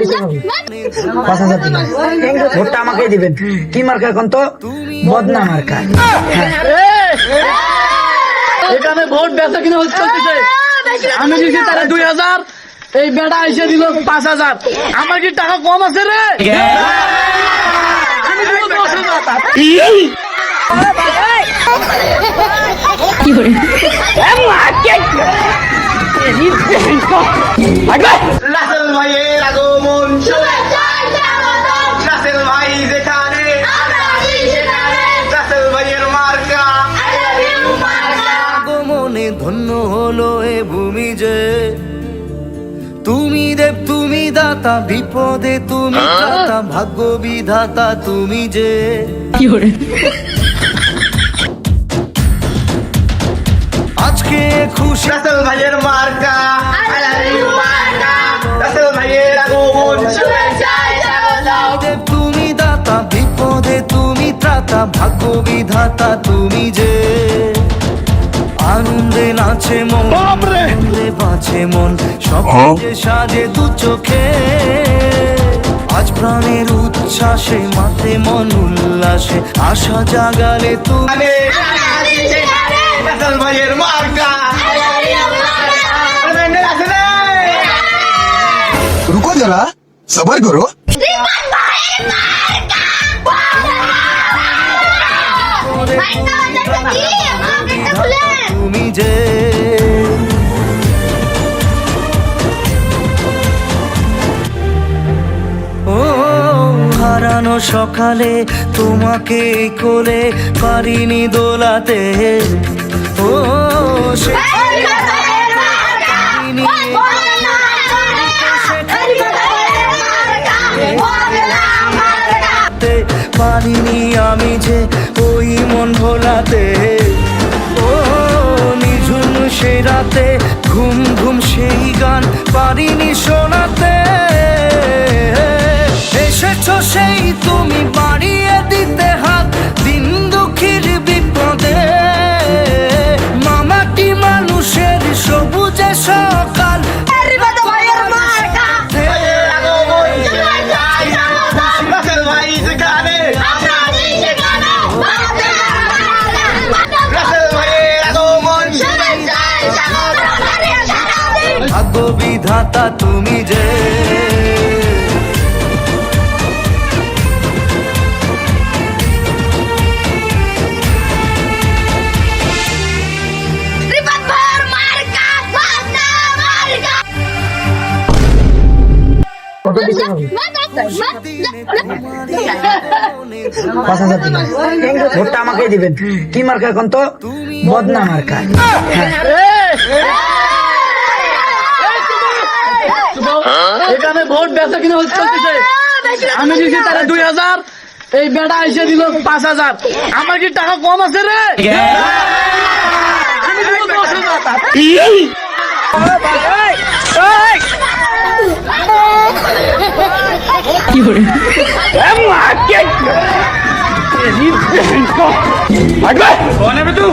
দিতে হবে। পাঁচ হাজার দিবেন ভোটটা আমাকেই দিবেন। কি মার্কা এখন তো? বদনা মার্কা। এখানে ভোট বেচা কিনা হচ্ছে আমি দিচ্ছি তারা দুই হাজার এই বেটা এসে দিল পাঁচ হাজার। আমার কি টাকা কম আছে রে? আমি দিব দাতা বিপদে তুমি দাতা ভাগ্য বিধাতা তুমি যে। আজকে খুশি রাসেল ভাইয়ের মার্কা। রাসেল ভাইয়ের আগমন দেব তুমি দাতা বিপদে তুমি ত্রাতা ভাগ্য বিধাতা তুমি যে। আনন্দে নাচে মন। বাঁচে মন সব যে সাজে দু চোখে আজ প্রাণের উচ্ছ্বাসে মাথে মন উল্লাসে আশা জাগালে তুমি রাসেল ভাইয়ের মার্কা রাসেল হারানো সকালে তোমাকে কোলে পারিনি দোলাতে ও পারিনি আমি যে ওই মন ভোলাতে সেই তুমি বাড়িয়ে দিতে হাত দিন দুঃখীর বিপদে। মামাটি মানুষের সবুজে সকাল। বিধাতা তুমি যে কত দিতে হবে। পাঁচ হাজার দিবেন ভোটটা আমাকেই দিবেন। কি মার্কা এখন তো? বদনা মার্কা। এখানে ভোট বেচা কিনা হচ্ছে আমি দিচ্ছি তারা দুই হাজার। এই বেটা এসে দিল পাঁচ হাজার। আমার কি টাকা কম আছে রে? আমি দিব দশ হাজার। कौन है तू